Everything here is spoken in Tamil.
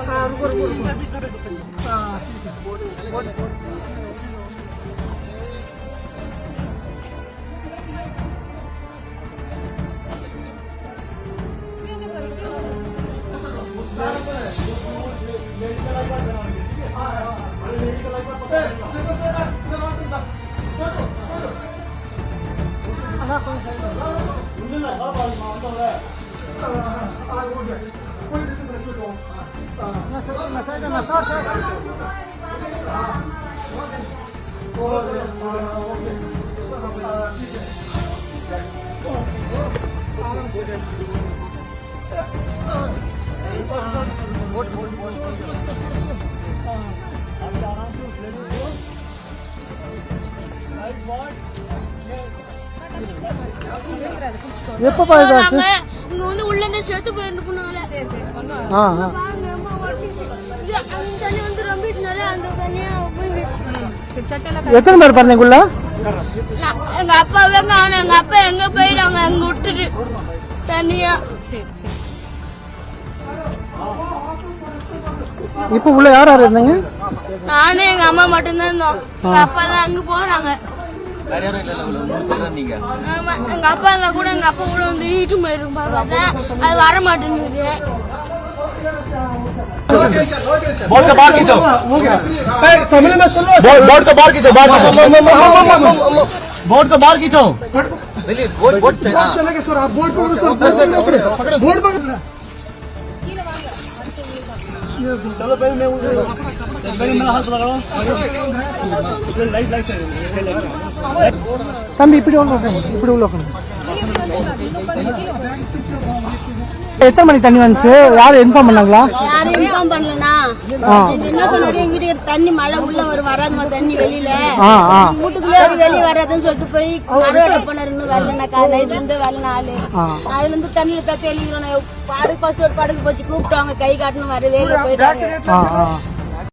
हाँ रुको रुको रुको हाँ எப்பப்பா இதாச்சு நாங்க இங்க வந்து உள்ள இருந்து செத்து போயிட்டு போனாங்களே ஆ ஆ எத்தனை பேர் நான் எங்க அப்பாவே காணும் எங்க அப்பா எங்க போயிட்டாங்க அங்க விட்டுட்டு தனியா இப்போ உள்ள யார் யார் இருந்தீங்க? நானும் எங்க அம்மா மட்டும்தான் இருந்தோம். எங்க அப்பா தான் அங்க போறாங்க எங்க அப்பா இருந்தா கூட எங்க அப்பா கூட வந்து ஈட்டு பார்த்தேன் அது வர மாட்டேங்குது बोर्ड का बाहर खींचो। फैमिली बोर्ड का बाहर खींचो बोर्ड का बाहर खींचो। बोर्ड चलेगा सर चलो पहले मैं पहले मेरा हाथ पकड़ो लाइट लाइट తమ్మి ఇప్పుడు ఇప్పుడు எத்தனை மணிக்கு தண்ணி வந்துச்சு? யாரும் இன்ஃபார்ம் பண்ணாங்களா? யாரும் இன்ஃபார்ம் பண்ணலனா என்ன சொன்னாரு? எங்க வீட்டுக்கு தண்ணி மழை உள்ள வரும் வராதுமா தண்ணி வெளியில. வீட்டுக்குள்ளே வெளியே வராதுன்னு சொல்லிட்டு போய் மறுவேலை போனாரு இன்னும் வரல கா நைட்ல இருந்து வரல நாலு. அதுல இருந்து தண்ணியில தத்தி எழுகிறோம் பாடுக்கு பசு படுக்கு போச்சு. கூப்பிட்டாங்க கை காட்டணும் வரவே போயிட்டாங்க